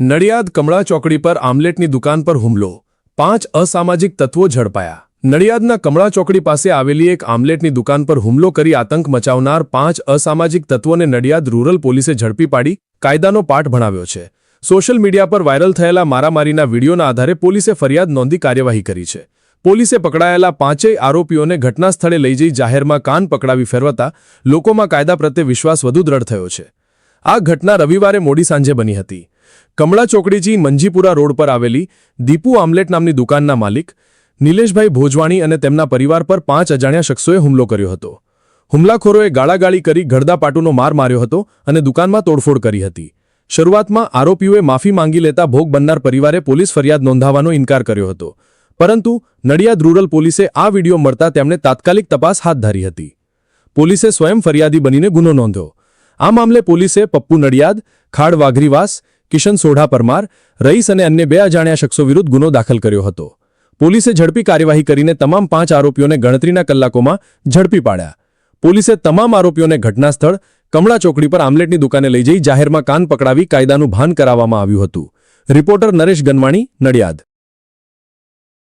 નડિયાદ કમળા ચોકડી પર આમલેટની દુકાન પર હુમલો. પાંચ અસામાજિક તત્વો ઝડપાયા. નડિયાદના કમળા ચોકડી પાસે આવેલી એક આમલેટની દુકાન પર હુમલો કરી આતંક મચાવનાર પાંચ અસામાજિક તત્વોને નડિયાદ રૂરલ પોલીસે ઝડપી પાડી, કાયદાનો પાઠ ભણાવ્યો છે. સોશિયલ મીડિયા પર વાયરલ થયેલા મારામારીના વિડીયોના આધારે પોલીસે ફરિયાદ નોંધી કાર્યવાહી કરી છે. પોલીસે પકડાયેલા પાંચેય આરોપીઓને ઘટના સ્થળે લઈ જઈ જાહેરમાં કાન પકડાવી ફેરવતા લોકોમાં કાયદા પ્રત્યે વિશ્વાસ વધુ દ્રઢ થયો છે. આ ઘટના રવિવારે મોડી સાંજે બની હતી. કમળા ચોકડીજી મંજીપુરા રોડ પર આવેલી દીપુ આમલેટ નામની દુકાનના માલિક, નિલેશભાઈ ભોજવાણી અને તેમના પરિવાર પર પાંચ અજાણ્યા શખ્સોએ હુમલો કર્યો હતો. હુમલાખોરોએ ગાળાગાળી કરી ગળદાપાટુનો માર માર્યો હતો અને દુકાનમાં તોડફોડ કરી હતી. શરૂઆતમાં આરોપીઓએ માફી માંગી લેતા ભોગ બનનાર પરિવારે પોલીસ ફરિયાદ નોંધાવવાનો ઇનકાર કર્યો હતો. પરંતુ નડિયાદ રૂરલ પોલીસે આ વીડિયો મળતા તેમણે તાત્કાલિક તપાસ હાથ ધરી હતી. પોલીસે સ્વયં ફરિયાદી બનીને ગુનો નોંધ્યો. આ મામલે પોલીસે પપ્પુ નડિયાદ, ખાડ વાઘરીવાસ કિશન સોઢા પરમાર, રઈસ અને અન્ય બે અજાણ્યા શખ્સો વિરુદ્ધ ગુનો દાખલ કર્યો હતો. પોલીસે ઝડપી કાર્યવાહી કરીને તમામ પાંચ આરોપીઓને ગણતરીના કલાકોમાં ઝડપી પાડ્યા. પોલીસે તમામ આરોપીઓને ઘટના સ્થળ કમળા ચોકડી પર આમલેટની દુકાને લઈ જઈ જાહેરમાં કાન પકડાવી કાયદાનું ભાન કરાવવામાં આવ્યું હતું. રિપોર્ટર નરેશ ગનવાણી, નડિયાદ.